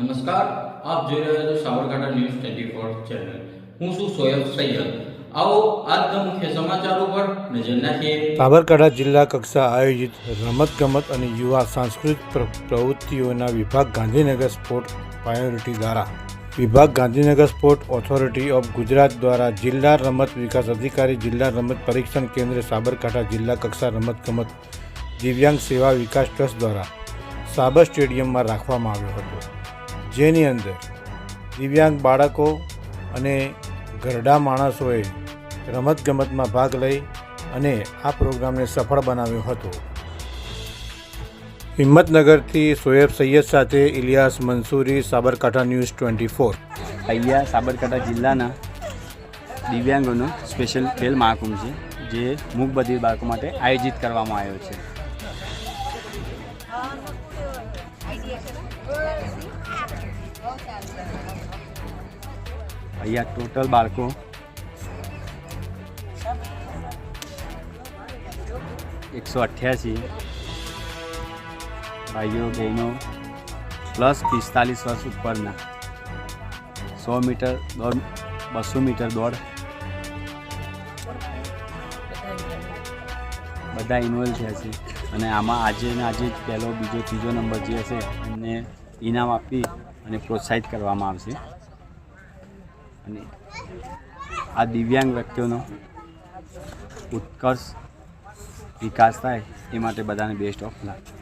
નમસ્કાર, આપ જોઈ રહ્યા છો Sabarkantha news twenty four channel. હું છું સોયબ સૈયદ. સાબરકાંઠા જિલ્લા કક્ષા આયોજિત રમતગમત અને યુવા સાંસ્કૃતિક પ્ર- પ્રવૃત્તિઓના વિભાગ ગાંધીનગર સ્પોર્ટ પ્રાયોરિટી દ્વારા. વિભાગ Gandhinagar sport authority of Gujarat દ્વારા જિલ્લા રમત વિકાસ અધિકારી, જિલ્લા રમત પરીક્ષણ કેન્દ્ર, સાબરકાંઠા જિલ્લા કક્ષા રમતગમત, દિવ્યાંગ સેવા વિકાસ ટ્રસ્ટ દ્વારા સાબર સ્ટેડિયમમાં રાખવામાં આવ્યો હતો. જેની અંદર દિવ્યાંગ બાળકો અને ઘરડા માણસોએ રમતગમતમાં ભાગ લઈ અને આ પ્રોગ્રામને સફળ બનાવ્યો હતો. હિંમતનગરથી સોએબ સૈયદ સાથે Ilyas Mansuri, Sabarkantha news twenty four. અહીંયા સાબરકાંઠા જિલ્લાના દિવ્યાંગોનો સ્પેશિયલ ખેલ મહાકુંભ છે, જે મૂકબધિર બાળકો માટે આયોજિત કરવામાં આવ્યો છે. અહીંયા ટોટલ બાળકો. એકસો અઠ્યાસી. ભાઈઓ, બહેનો, પ્લસ પિસ્તાલીસ વર્ષ ઉપરના. સો મીટર દોડ, બસો મીટર દોડ. બધા ઇન્વોલ્વ થયા છે. અને આમાં આજે ને આજે પહેલો, બીજો, ત્રીજો નંબર જે હશે, એમને ઇનામ આપી અને પ્રોત્સાહિત કરવામાં આવશે. અને આ દિવ્યાંગ વ્યક્તિઓનો ઉત્કર્ષ વિકાસ થાય એ માટે બધાને બેસ્ટ ઓફ લક